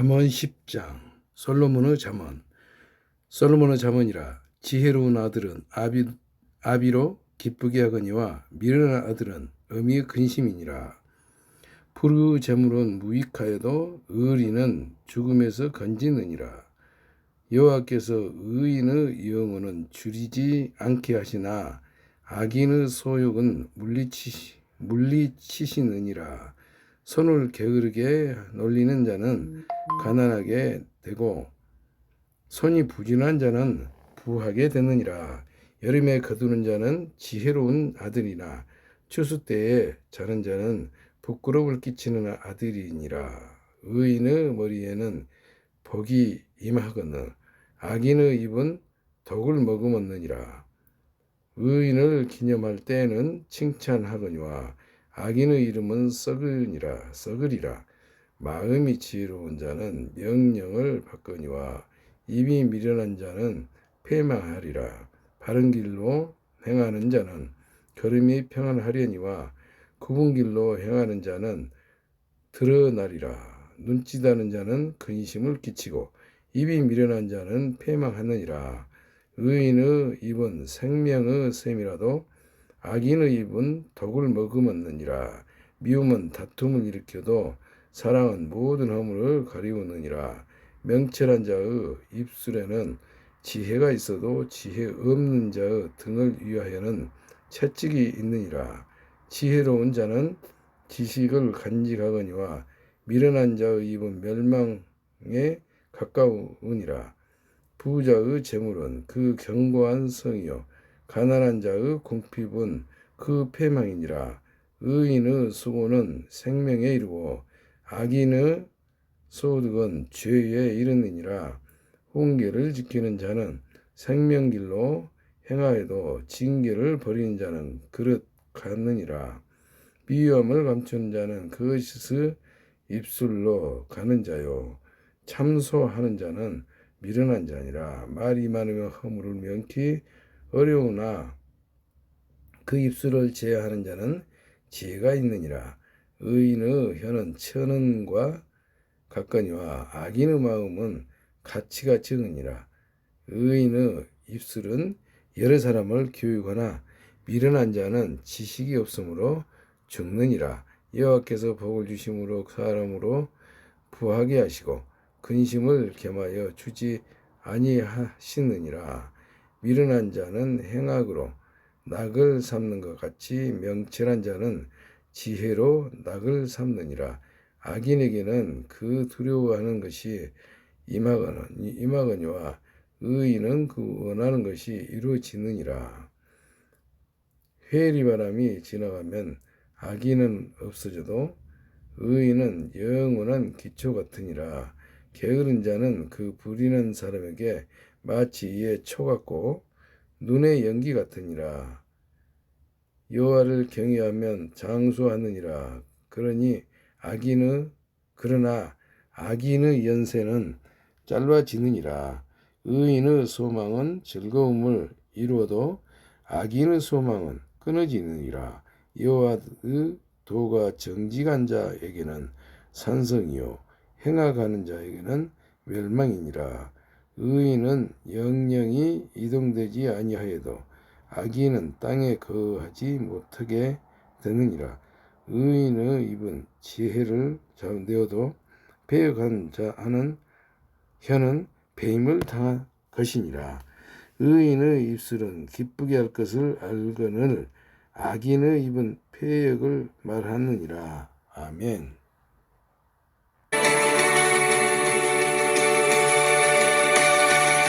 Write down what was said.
잠언 10장 솔로몬의 잠언. 솔로몬의 잠언이라 지혜로운 아들은 아비, 아비로 기쁘게 하거니와 미련한 아들은 어미의 근심이니라. 푸르 재물은 무익하여도 의리는 죽음에서 건지느니라. 여호와께서 의인의 영혼은 줄이지 않게 하시나 악인의 소욕은 물리치시, 물리치시느니라 손을 게으르게 놀리는 자는 가난하게 되고 손이 부진한 자는 부하게 되느니라. 여름에 거두는 자는 지혜로운 아들이나 추수 때에 자는 자는 부끄러움을 끼치는 아들이니라. 의인의 머리에는 복이 임하거늘 악인의 입은 독을 머금었느니라. 의인을 기념할 때에는 칭찬하거니와 악인의 이름은 썩으니라 썩으리라. 마음이 지혜로운 자는 명령을 받거니와 입이 미련한 자는 패망하리라. 바른 길로 행하는 자는 걸음이 평안하려니와 굽은 길로 행하는 자는 드러나리라. 눈짓하는 자는 근심을 끼치고 입이 미련한 자는 패망하느니라. 의인의 입은 생명의 셈이라도 악인의 입은 독을 머금었느니라. 미움은 다툼을 일으켜도 사랑은 모든 허물을 가리우느니라. 명철한 자의 입술에는 지혜가 있어도 지혜 없는 자의 등을 위하여는 채찍이 있느니라. 지혜로운 자는 지식을 간직하거니와 미련한 자의 입은 멸망에 가까우니라. 부자의 재물은 그 견고한 성이요 가난한 자의 궁핍은 그 패망이니라. 의인의 수고는 생명에 이르고 악인의 소득은 죄에 이르느니라. 훈계를 지키는 자는 생명길로 행하여도 징계를 버리는 자는 그릇 같느니라. 비염을 감추는 자는 그것을 입술로 가는 자요. 참소하는 자는 미련한 자니라. 말이 많으면 허물을 명키 어려우나 그 입술을 제어하는 자는 지혜가 있느니라. 의인의 혀는 천은과 가까니와 악인의 마음은 가치가 적으니라. 의인의 입술은 여러 사람을 교육하나 미련한 자는 지식이 없으므로 죽느니라. 여호와께서 복을 주심으로 사람으로 부하게 하시고 근심을 겸하여 주지 아니하시느니라 미련한 자는 행악으로 낙을 삼는 것 같이 명철한 자는 지혜로 낙을 삼느니라. 악인에게는 그 두려워하는 것이 임하거니 임하거니와 의인은 그 원하는 것이 이루어지느니라. 회리 바람이 지나가면 악인은 없어져도 의인은 영원한 기초 같으니라. 게으른 자는 그 부리는 사람에게 마치 이에 초 같고 눈의 연기 같으니라. 여호와를 경외하면 장수하느니라. 그러니 악인의 그러나 악인의 연세는 짧아지느니라. 의인의 소망은 즐거움을 이루어도 악인의 소망은 끊어지느니라. 여호와의 도가 정직한 자에게는 산성이요. 행악하는 자에게는 멸망이니라 의인은 영영이 이동되지 아니하여도 악인은 땅에 거하지 못하게 되느니라. 의인의 입은 지혜를 내어도 배역한 자 하는 혀는 배임을 당할 것이니라. 의인의 입술은 기쁘게 할 것을 알거늘 악인의 입은 폐역을 말하느니라. 아멘